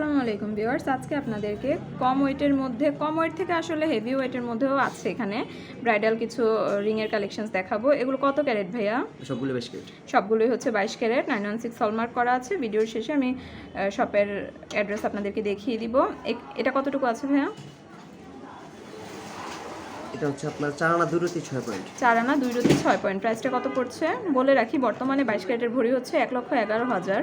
আসসালামু আলাইকুম ভিউয়ার্স। আজকে আপনাদেরকে কম ওয়েটের মধ্যে কম ওয়েট থেকে আসলে হেভি ওয়েটের মধ্যেও আছে এখানে। ব্রাইডাল কিছু রিংয়ের কালেকশনস দেখাবো। এগুলো কত ক্যারেট ভাইয়া? সবগুলো বেশ কিউট সবগুলোই হচ্ছে বাইশ carat. Nine one six hallmark করা আছে। ভিডিওর শেষে আমি শপের অ্যাড্রেস আপনাদেরকে দেখিয়ে দিব। এটা কতটুকু আছে ভাইয়া? এটা হচ্ছে আপনার চার আনা দূরত্ব ছয় পয়েন্ট। চার আনা দুই রতি ছয় পয়েন্ট। প্রাইসটা কত পড়ছে? বলে রাখি বর্তমানে বাইশ ক্যারেটের ভরি হচ্ছে এক লক্ষ এগারো হাজার।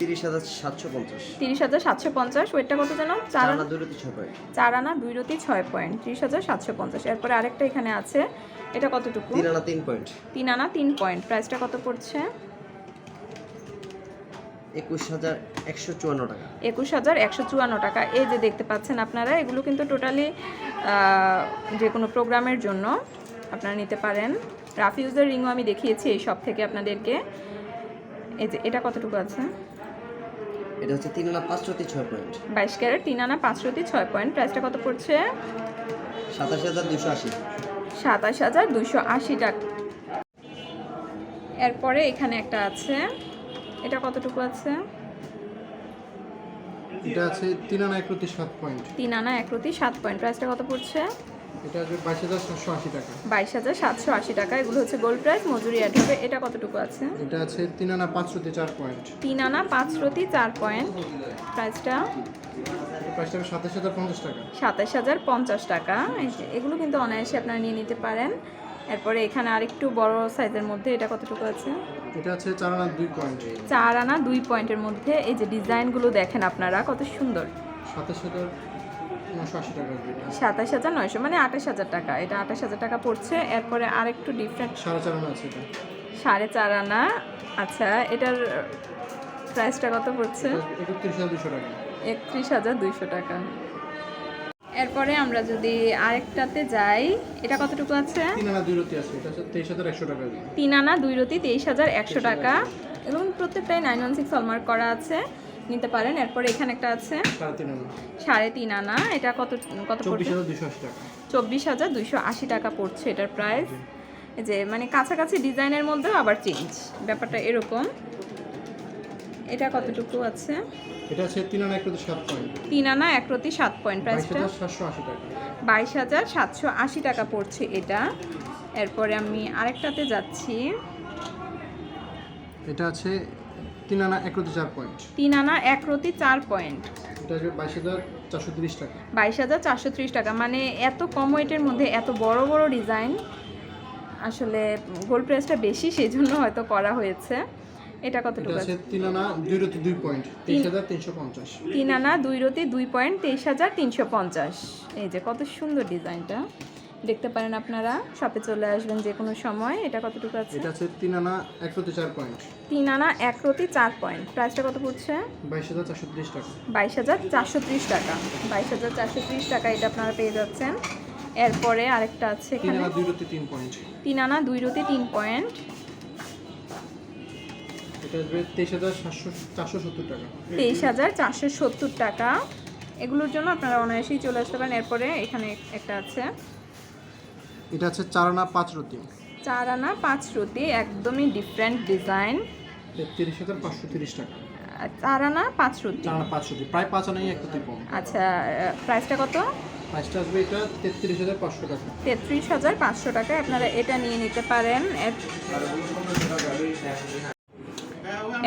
তিরিশ হাজার সাতশো পঞ্চাশ। তিরিশ হাজার সাতশো পঞ্চাশ ওয়েটটা কত যেন চার আনা ছয় পয়েন্ট চার আনা দুই রতি ছয় পয়েন্ট ত্রিশ হাজার সাতশো পঞ্চাশ। এরপরে আরেকটা এখানে আছে এটা কতটুকু? তিন আনা তিন পয়েন্ট তিন আনা তিন পয়েন্ট প্রাইসটা কত পড়ছে? একুশ হাজার একশো চুয়ান্ন টাকা। একুশ হাজার একশো চুয়ান্ন টাকা। এই যে দেখতে পাচ্ছেন আপনারা এগুলো কিন্তু টোটালি যে কোনো প্রোগ্রামের জন্য আপনারা নিতে পারেন। রাফিউজের রিংও আমি দেখিয়েছি এই সব থেকে আপনাদেরকে। এই যে এটা কতটুকু আছে? এটা হচ্ছে তিন আনা পাঁচশোতে ছয় পয়েন্ট। বাইশ ক্যারেট তিন আনা পাঁচশোটি ছয় পয়েন্ট। প্রাইসটা কত পড়ছে? সাতাশ হাজার দুশো আশি। সাতাশ হাজার দুশো আশি টাকা। এরপরে এখানে একটা আছে। এটা কতটুকু আছে? এটা আছে তিন আনা একরতি সাত পয়েন্ট। তিন আনা একরতি সাত পয়েন্ট। প্রাইসটা কত পড়ছে? এটা আসবে 22780 টাকা। টাকা এগুলো হচ্ছে গোল্ড প্রাইস মজুরি অ্যাড এটা কতটুকু আছে? এটা আনা 5 রতি পয়েন্ট 3 আনা 5 রতি টাকা। এগুলো কিন্তু অনায়াসে আপনারা নিয়ে নিতে পারেন। এরপরে এখানে আরেকটু বড় সাইজের মধ্যে এটা কতটুকু আছে? এটা আছে চার আনা দুই পয়েন্ট 4 আনা 2 পয়েন্টের মধ্যে। এই যে ডিজাইনগুলো দেখেন আপনারা কত সুন্দর। 27000 সাতাশ হাজার নয়শো মানে আঠাশ হাজার টাকা। এটা আঠাশ হাজার টাকা পড়ছে এরপরে আরেকটু ডিফারেন্ট সাড়ে চার আনা আছে এটা। সাড়ে চার আনা। আচ্ছা এটার প্রাইসটা কত পড়ছে? একত্রিশ হাজার দুইশো টাকা। এরপরে আমরা যদি আরেকটাতে যাই এটা কতটুকু আছে। তিন আনা দুই রতি তেইশ হাজার একশো টাকা এবং প্রত্যেকটাই নাইন ওয়ান সিক্স হলমার্ক করা আছে। নিতে পারেন। এরপরে এখানে একটা আছে সাড়ে তিন আনা। এটা কত কত পড়ছে দুশো চব্বিশ হাজার দুইশো আশি টাকা পড়ছে এটার প্রাইস যে মানে কাছাকাছি ডিজাইনের মধ্যেও আবার চেঞ্জ ব্যাপারটা এরকম। এটা কতটুকু আছে? এটা আছে তিন আনা পয়েন্ট। আনা প্রাইসটা টাকা পড়ছে এটা। এরপরে আমি আরেকটাতে যাচ্ছি। এটা আছে তিন আনা একরতি চার পয়েন্ট তিন আনা এক রতি চার পয়েন্ট এটা আসবে বাইশ হাজার চারশো তিরিশ টাকা। বাইশ হাজার চারশো ত্রিশ টাকা। মানে এত কম ওয়েটের মধ্যে এত বড় বড় ডিজাইন আসলে গোল্ড প্রাইসটা বেশি সেই জন্য হয়তো করা হয়েছে। এটা কতটুকু আছে? আছে তিন আনা দুই রতি দুই পয়েন্ট তেইশ হাজার তিনশো পঞ্চাশ। তিন আনা দুই রতি দুই পয়েন্ট তেইশ হাজার তিনশো পঞ্চাশ। এই যে কত সুন্দর ডিজাইনটা দেখতে পারেন আপনারা শপে চলে আসবেন যে কোনো সময়। এটা কতটুকু আছে? এটা আছে তিন আনা এক রতি চার পয়েন্ট। তিন আনা এক রতি চার পয়েন্ট। প্রাইসটা কত পড়ছে? বাইশ হাজার চারশো তিরিশ টাকা। বাইশ হাজার চারশো ত্রিশ টাকা। বাইশ হাজার চারশো ত্রিশ টাকা এটা আপনারা পেয়ে যাচ্ছেন। এরপরে আরেকটা আছে এখানে। আনা দুই রতি তিন পয়েন্ট। তিন আনা দুই রতি তিন পয়েন্ট। এটা আসবে তেইশ হাজার সাতশো চারশো সত্তর টাকা। তেইশ হাজার চারশো সত্তর টাকা। এগুলোর জন্য আপনারা অনায়াসেই চলে আসতে পারেন। এরপরে এখানে একটা আছে। এটা হচ্ছে চার আনা পাঁচ রতি। চার আনা পাঁচ রতি একদমই ডিফারেন্ট ডিজাইন তেত্রিশ হাজার পাঁচশো তিরিশ টাকা। চার আনা পাঁচ রতি। চার আনা পাঁচ রতি প্রায় পাঁচ আনাই এক রতি আচ্ছা প্রাইসটা কত? প্রাইসটা আসবে এটা তেত্রিশ হাজার পাঁচশো টাকা। তেত্রিশ হাজার পাঁচশো টাকায় আপনারা এটা নিয়ে নিতে পারেন।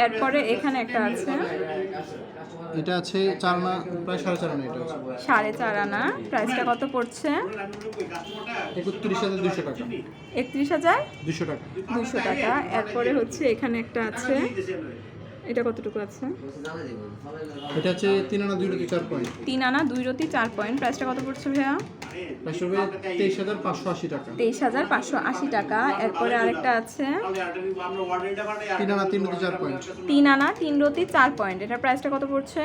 এরপরে এখানে একটা আছে। এটা আছে চার আনা প্রায় সাড়ে চার আনা এটা সাড়ে চার আনা। প্রাইসটা কত পড়ছে? একত্রিশ হাজার দুশো টাকা। একত্রিশ হাজার দুশো টাকা। দুশো টাকা। এরপরে হচ্ছে এখানে একটা আছে। এটা কতটুকু আছে? এটা আছে তিন আনা দুই রতি চার পয়েন্ট তিন আনা দুই রতি চার পয়েন্ট প্রাইসটা কত পড়ছে ভাইয়া? তেইশ হাজার পাঁচশো আশি টাকা। তেইশ হাজার পাঁচশো আশি টাকা। এরপরে আরেকটা আছে। তিন আনা তিন রতি চার পয়েন্ট তিন আনা তিন রতি চার পয়েন্ট এটার প্রাইসটা কত পড়ছে?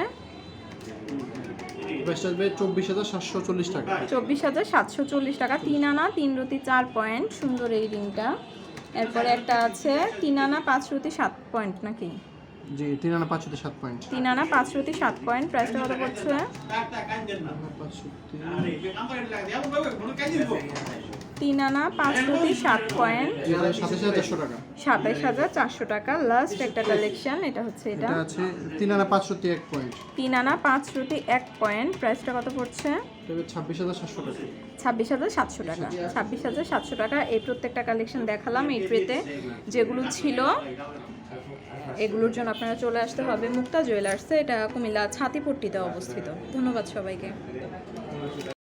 চব্বিশ হাজার সাতশো চল্লিশ টাকা। চব্বিশ হাজার সাতশো চল্লিশ টাকা। তিন আনা তিন রতি চার পয়েন্ট সুন্দর এই রিংটা এরপরে একটা আছে তিন আনা পাঁচ রতি সাত পয়েন্ট নাকি? জি তিন আনা পাঁচ সাত পয়েন্ট তিন আনা পাঁচ রতি সাত পয়েন্ট প্রাইসটা কত পড়ছে? তিন আনা পাঁচ প্রতি সাত পয়েন্ট সাতাশ হাজার চারশো টাকা সাতাইশ হাজার চারশো টাকা। লাস্ট একটা কালেকশন এটা হচ্ছে এটা। তিন আনা পাঁচশোটি এক পয়েন্ট তিন আনা পাঁচ এক পয়েন্ট প্রাইসটা কত পড়ছে? ছাব্বিশ হাজার সাতশো টাকা। ছাব্বিশ হাজার সাতশো টাকা। এই প্রত্যেকটা কালেকশন দেখালাম এই ট্রেতে যেগুলো ছিল, এগুলোর জন্য আপনারা চলে আসতে হবে মুক্তা জুয়েলার্সে এটা কুমিল্লা ছাতিপট্টিতে অবস্থিত। ধন্যবাদ সবাইকে।